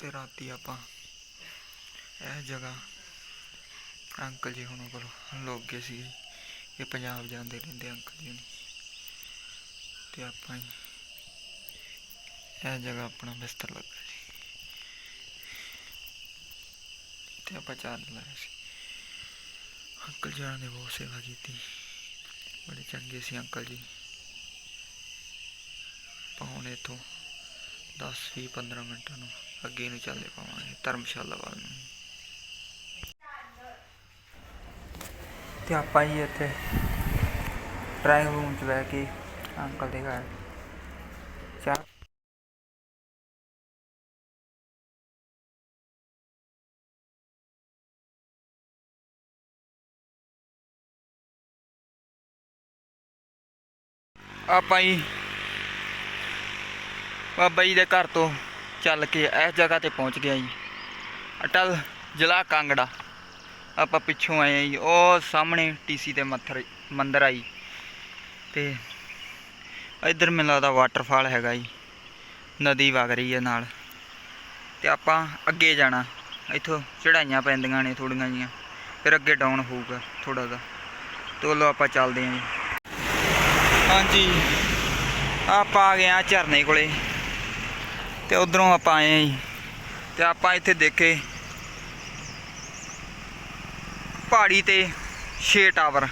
ਤੇ ਰਾਤੀ ਆਪਾਂ ਇਹ ਜਗ੍ਹਾ ਅੰਕਲ ਜੀ ਹੁਣਾਂ ਕੋਲ ਲੋਕ ਗਏ ਸੀ ਇਹ ਪੰਜਾਬ ਜਾਂਦੇ ਰਹਿੰਦੇ ਅੰਕਲ ਜੀ ਹੁਣੀ। ਤੇ ਆਪਾਂ ਹੀ ਇਹ ਜਗ੍ਹਾ ਆਪਣਾ ਬਿਸਤਰ ਲੱਗਾ ਜੀ। ਤੇ ਆਪਾਂ ਚਾਰ ਲਾਇਆ ਸੀ। ਅੰਕਲ ਜੀ ਹੋਣਾਂ ਨੇ ਬਹੁਤ ਸੇਵਾ ਕੀਤੀ। ਬੜੇ ਚੰਗੇ ਸੀ ਅੰਕਲ ਜੀ। ਆਪਾਂ ਹੁਣ ਇੱਥੋਂ 10 20 15 ਮਿੰਟਾਂ ਨੂੰ ਅੱਗੇ ਨੂੰ ਚੱਲੇ ਪਾਵਾਂਗੇ ਧਰਮਸ਼ਾਲਾ ਵੱਲ ਨੂੰ। ਤੇ ਆਪਾਂ ਹੀ ਇੱਥੇ ਡਰਾਇੰਗ ਰੂਮ 'ਚ ਬਹਿ ਕੇ ਅੰਕਲ ਦੇ ਘਰ ਚਾਹ ਆਪਾਂ ਹੀ ਬਾਬਾ ਜੀ ਦੇ ਘਰ ਤੋਂ ਚੱਲ ਕੇ ਇਸ ਜਗ੍ਹਾ ਤੇ ਪਹੁੰਚ ਗਿਆ ਜੀ। ਅਟਲ ਜ਼ਿਲ੍ਹਾ ਕਾਂਗੜਾ। ਆਪਾਂ ਪਿੱਛੋਂ ਆਏ ਆ ਜੀ। ਉਹ ਸਾਹਮਣੇ ਟੀਸੀ ਤੇ ਮੱਥਰ ਮੰਦਿਰ ਆਈ ਤੇ ਇੱਧਰ ਮੈਨੂੰ ਲੱਗਦਾ ਵਾਟਰਫਾਲ ਹੈਗਾ ਜੀ। ਨਦੀ ਵਗ ਰਹੀ ਹੈ ਨਾਲ। ਤੇ ਆਪਾਂ ਅੱਗੇ ਜਾਣਾ। ਇੱਥੋਂ ਚੜਾਈਆਂ ਪੈਂਦੀਆਂ ਨੇ ਥੋੜੀਆਂ ਜੀਆਂ ਫਿਰ ਅੱਗੇ ਡਾਊਨ ਹੋਊਗਾ ਥੋੜਾ ਜਿਹਾ। ਤੋਲੋ ਆਪਾਂ ਚੱਲਦੇ ਹਾਂ ਜੀ। ਹਾਂਜੀ। ਆਪਾਂ ਆ ਗਏ ਆ ਝਰਨੇ ਕੋਲੇ। ਤੇ ਉਧਰੋਂ ਆਪਾਂ ਆਏ ਆ ਜੀ। ਤੇ ਆਪਾਂ ਇੱਥੇ ਦੇਖੇ ਪਹਾੜੀ ਤੇ 6 ਟਾਵਰ।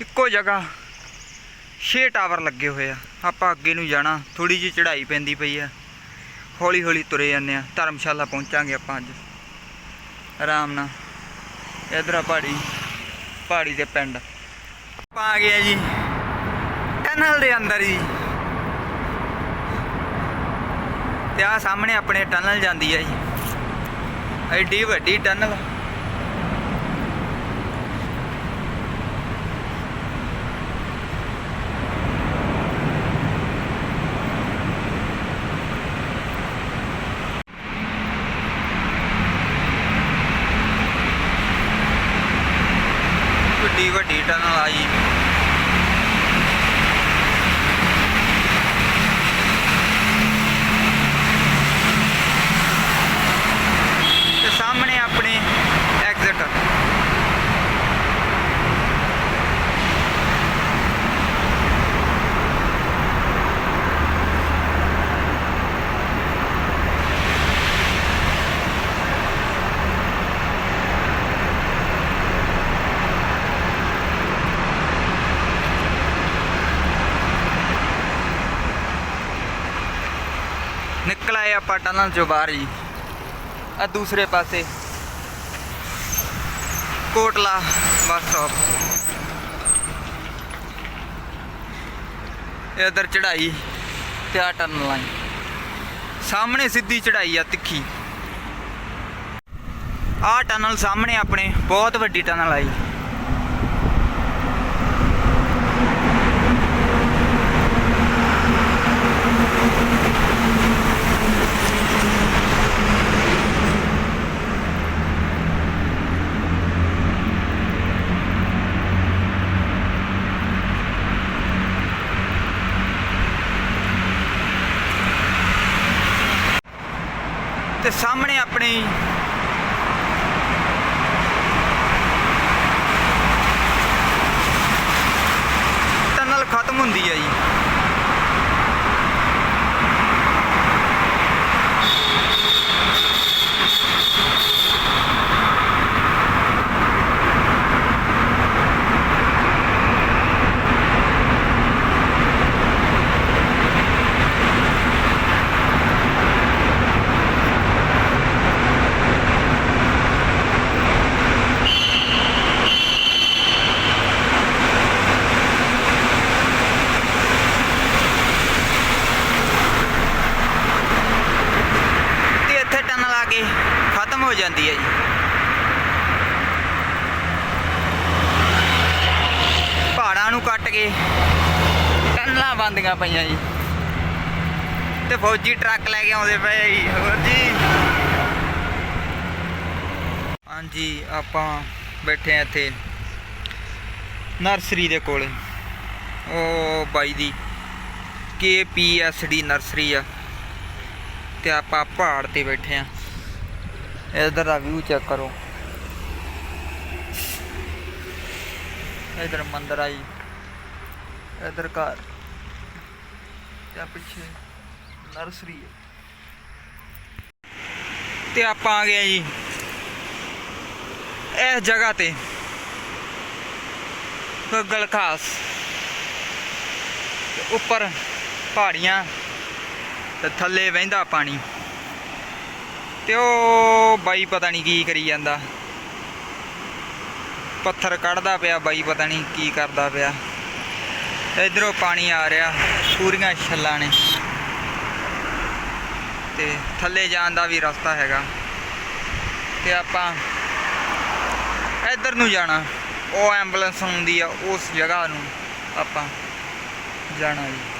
ਇੱਕੋ ਜਗ੍ਹਾ 6 ਟਾਵਰ ਲੱਗੇ ਹੋਏ ਆ। ਆਪਾਂ ਅੱਗੇ ਨੂੰ ਜਾਣਾ ਥੋੜੀ ਜਿਹੀ ਚੜ੍ਹਾਈ ਪੈਂਦੀ ਪਈ ਆ। ਹੌਲੀ ਹੌਲੀ ਤੁਰੇ ਜਾਂਦੇ ਆ। ਧਰਮਸ਼ਾਲਾ ਪਹੁੰਚਾਂਗੇ ਆਪਾਂ ਅੱਜ। ਆਰਾਮ ਨਾਲ। ਇਧਰ ਆ ਪਹਾੜੀ ਪਹਾੜੀ ਦੇ ਪਿੰਡ। ਆਪਾਂ ਆ ਗਏ ਜੀ। ਟਨਲ ਦੇ ਅੰਦਰ ਹੀ ਤੇ ਆ ਸਾਹਮਣੇ ਆਪਣੇ ਟਨਲ ਜਾਂਦੀ ਹੈ ਜੀ। ਐਡੀ ਵੱਡੀ ਟਨਲ ਵੱਡੀ ਵੱਡੀ ਟਨਲ ਆਈ ਤੇ ਸਾਹਮਣੇ ਆਪਣੇ ਐਗਜ਼ਿਟ ਨਿਕਲ ਆਏ ਆਪਾਂ ਟਨਲ ਚੋਂ ਬਾਹਰ ਜੀ। ਆ ਦੂਸਰੇ ਪਾਸੇ। Kotla bus stop. ਇਧਰ ਚੜਾਈ ਤੇ ਆ ਟਨਲ ਆਈ ਸਾਹਮਣੇ ਸਿੱਧੀ ਚੜਾਈ ਆ ਤਿੱਖੀ। ਆ ਟਨਲ ਸਾਹਮਣੇ ਆਪਣੇ, ਬਹੁਤ ਵੱਡੀ ਟਨਲ ਆਈ ਤੇ ਸਾਹਮਣੇ ਆਪਣੀ ਟਨਲ ਖਤਮ ਹੁੰਦੀ ਹੈ ਜੀ ਤੇ ਇੱਥੇ ਟਨਲ ਆ ਕੇ ਖਤਮ ਹੋ ਜਾਂਦੀ ਹੈ ਜੀ। ਪਹਾੜਾਂ ਨੂੰ ਕੱਟ ਕੇ ਟਨਲਾਂ ਬੰਦੀਆਂ ਪਈਆਂ ਜੀ। ਤੇ ਫੌਜੀ ਟਰੱਕ ਲੈ ਕੇ ਆਉਂਦੇ ਪਏ ਜੀ। ਹੋਰ ਜੀ। ਹਾਂਜੀ, ਆਪਾਂ ਬੈਠੇ ਆ ਇੱਥੇ ਨਰਸਰੀ ਦੇ ਕੋਲੇ। ਉਹ ਬਾਈ ਦੀ KPSD ਨਰਸਰੀ ਆ। ਤੇ ਆਪਾਂ ਪਹਾੜ ਤੇ ਬੈਠੇ ਆ। ਇਧਰ ਦਾ ਵਿਊ ਚੈੱਕ ਕਰੋ। ਇਧਰ ਮੰਦਰ ਆਈ ਇਧਰ ਘਰ। ਤੇ ਪਿੱਛੇ ਨਰਸਰੀ ਹੈ ਤੇ ਆਪਾਂ ਆ ਗਏ ਜੀ ਇਸ ਜਗ੍ਹਾ ਤੇ। ਗੱਗਲ ਖਾਸ। ਉੱਪਰ ਪਹਾੜੀਆਂ ਤੇ ਥੱਲੇ ਵਹਿੰਦਾ ਪਾਣੀ। ਤੇ ਉਹ ਬਾਈ ਪਤਾ ਨਹੀਂ ਕੀ ਕਰੀ ਜਾਂਦਾ। ਪੱਥਰ ਕੱਢਦਾ ਪਿਆ, ਬਾਈ ਪਤਾ ਨਹੀਂ ਕੀ ਕਰਦਾ ਪਿਆ। ਤੇ ਇਧਰੋਂ ਪਾਣੀ ਆ ਰਿਹਾ ਪੂਰੀਆਂ ਛੱਲਾਂ ਨੇ। ਤੇ ਥੱਲੇ ਜਾਣ ਦਾ ਵੀ ਰਸਤਾ ਹੈਗਾ। ਤੇ ਆਪਾਂ ਇੱਧਰ ਨੂੰ ਜਾਣਾ। ਉਹ ਐਂਬੂਲੈਂਸ ਹੁੰਦੀ ਆ ਉਸ ਜਗ੍ਹਾ ਨੂੰ ਆਪਾਂ ਜਾਣਾ ਜੀ।